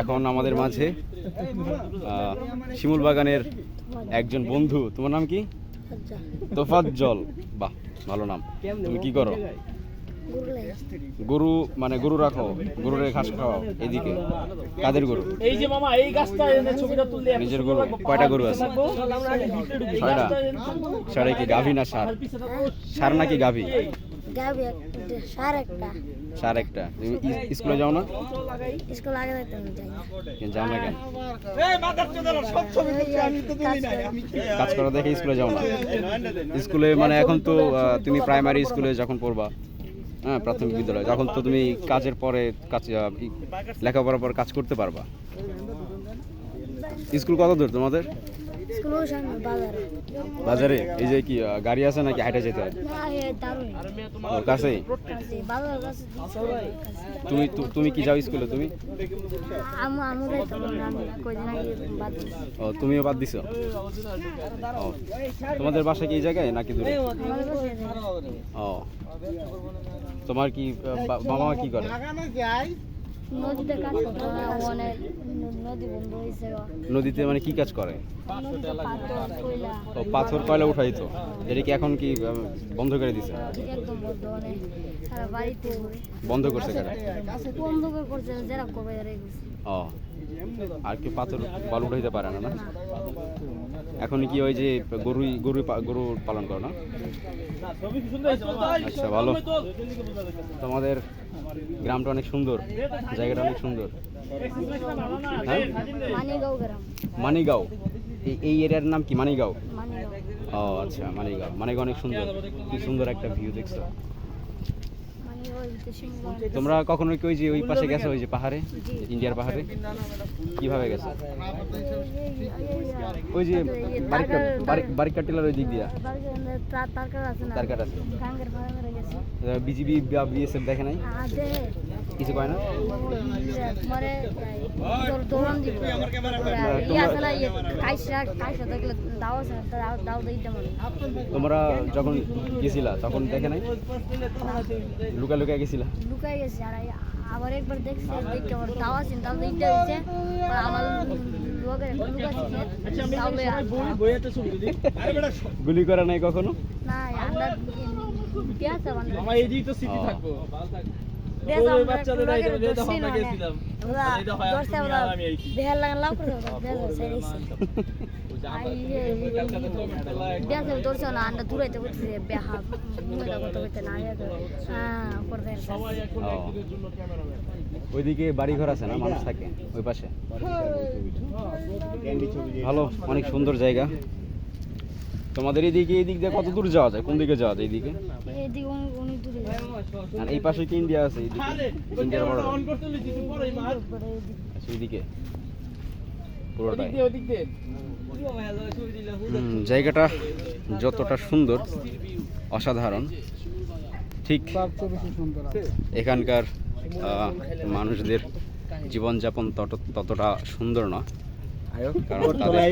এখন আমাদের মাঝে শিমুল বাগানের একজন বন্ধু। তোমার নাম কি? তোফাজ্জল বাহ ভালো নাম। তুমি কি করো? গরু মানে গরু রাখো গরুরে ঘাস খাওয়াও এদিকে। কাদের গরু? এই যে মামা এই গাছটা এনে ছবিটা তুললে নিজের গরু? কয়টা গরু আছে? ছয়টা? কি গাভী না সার? সার নাকি গাভী? গাবি একটা সার একটা। সার একটা। তুমি স্কুলে যাও না? স্কুল আগে যাইতে যাই। যাও না কেন? কাজ কাজ করা দেখে স্কুলে যাও না। স্কুলে মানে এখন তো তুমি প্রাইমারি স্কুলে যখন পড়বা হ্যাঁ প্রাথমিক বিদ্যালয় যখন তো তুমি কাজের পরে কাজ লেখাপড়ার পর কাজ করতে পারবা। স্কুল কত দূর তোমাদের? বাজারে। বাজারে? এই যে কি গাড়ি আছে নাকি হাইটে যেতে? হয় ওর কাছে তুমি তুমি কি যাও স্কুলে তুমি। ও তুমিও বাদ দিছো? ও তোমাদের বাসা কি এই জায়গায় নাকি দূরে? ও তোমার কি বাবা মা কি করে? নদীতে কাজ করতো না অনেক নদী বন্ধ হয়েছে। নদীতে মানে কি কাজ করে? পাথর কয়লা। ও পাথর কয়লা উঠাই তো। এটা কি এখন কি বন্ধ করে দিছে? সারা বাড়িতে বন্ধ করছে কেন? বন্ধ করে করছে যারা করবে ও আর কি পাথর বালু উঠাইতে পারে না? না এখন কি ওই যে গরু গরু গরু পালন করো না? আচ্ছা ভালো। তোমাদের গ্রামটা অনেক সুন্দর জায়গাটা অনেক সুন্দর। হ্যাঁ? মানিগাঁও এই এরিয়ার নাম কি? মানিগাঁও? ও আচ্ছা মানিগাঁও। মানিগাঁও অনেক সুন্দর। কি সুন্দর একটা ভিউ দেখছ। তোমরা কখনো কি ওই যে ওই পাশে গেছো ওই যে পাহাড়ে? ইন্ডিয়ার পাহাড়ে? কীভাবে গেছো? ওই যে বারিকা টেলার ওই দিক দিয়া? তারকার আছে বিজিবি বা বিএসএফ দেখে নাই? কিছু কয় না? তোমারে ইয়া তোমরা যখন গেছিলা তখন দেখে নাই? লুকা লুকা গেছিলা? লুকাই গেছে আর আবার একবার দেখছি দেখতে আবার দাও আছে দাও দিতে হয়েছে আমার গুলি করা নাই কখনো? না আমরা তো স্মৃতি থাকব। হয়, হ্যাঁ ওইদিকে বাড়ি ঘর আছে না মানুষ থাকে ওই পাশে? ভালো অনেক সুন্দর জায়গা। তোমাদের এইদিকে এই দিক দিয়ে কত দূর যাওয়া যায়? কোন দিকে যাওয়া যায় এইদিকে এদিকে অনেক অনেক দূরে আর এই পাশে কি ইন্ডিয়া আছে? এইদিকে ইন্ডিয়ার আচ্ছা এইদিকে পুরোটাই। দিয়ে জায়গাটা যতটা সুন্দর অসাধারণ ঠিক এখানকার মানুষদের জীবনযাপন তত ততটা সুন্দর না কারণ তাদের